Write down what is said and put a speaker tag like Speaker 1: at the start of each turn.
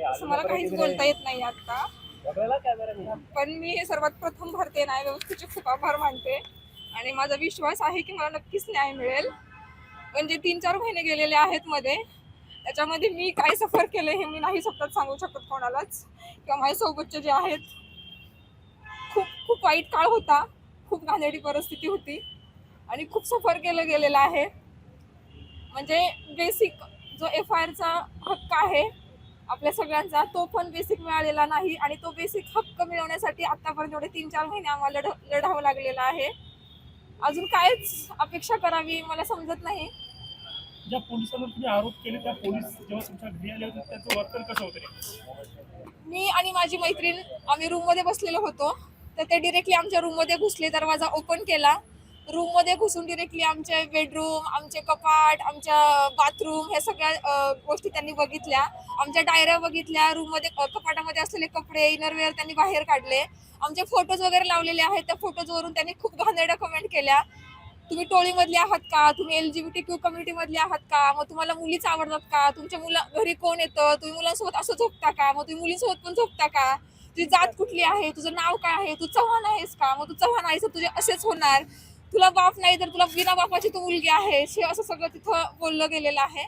Speaker 1: असं मला काहीच बोलता येत नाही आता. पण मी हे सर्वात प्रथम भारतीय न्याय व्यवस्थेचे खूप आभार मानते. आणि माझा विश्वास आहे की मला नक्कीच न्याय मिळेल. पण जे तीन चार महिने गेलेले आहेत मध्ये. त्याच्यामध्ये मी काय सफर केलं हे मी नाही शब्दात सांगू शकत कोणालाच. किंवा माझ्यासोबतचे जे आहेत खूप खूप वाईट काळ होता. खूप घाणेरडी परिस्थिती होती. आणि खूप सफर केलं गेलेलं आहे. म्हणजे बेसिक जो एफ आय आरचा हक्क आहे आपल्या सगळ्यांचा तो पण बेसिक मिळालेला नाही आणि तो बेसिक हक्क मिळवण्यासाठी आतापर्यंत एवढे तीन चार महिने आम्हाला लढ लढावं लागलेलं आहे. अजून कायच अपेक्षा करावी मला समजत नाही.
Speaker 2: ज्या पोलिसांवर तुम्ही आरोप केले त्या पोलीस जेव्हा तुमच्या घरी आले होते त्यांचं वर्तन कसं होतं?
Speaker 1: मी आणि माझी मैत्रीण आम्ही रूममध्ये बसलेलो होतो. तर ते डिरेक्टली आमच्या रूममध्ये घुसले दरवाजा ओपन केला. रूममध्ये घुसून डिरेक्टली आमचे बेडरूम आमचे कपाट आमच्या बाथरूम ह्या सगळ्या गोष्टी त्यांनी बघितल्या. आमच्या डायऱ्या बघितल्या रूममध्ये मध्ये कपाटामध्ये असलेले कपडे इनरवेअर त्यांनी बाहेर काढले. आमचे फोटोज वगैरे लावलेले आहेत. त्या फोटोजवरून त्यांनी खूप घाणेरड्या कमेंट केल्या. तुम्ही टोळीमधले आहात का? तुम्ही L G B T Q कम्युनिटीमधले आहात का? मग तुम्हाला मुलीच आवडतात का? तुमच्या मुला घरी कोण येतं? तुम्ही मुलांसोबत असं झोपता का? मग तुम्ही मुलींसोबत पण झोपता का? तुझी जात कुठली आहे? तुझं नाव काय आहे? तू चव्हाण आहेस का? मग तू चव्हाण आहेस तुझे असेच होणार. तुला बाप नाही तर तुला बिना बापाची तू मुलगी आहे हे असं सगळं तिथं बोललं गेलेलं आहे.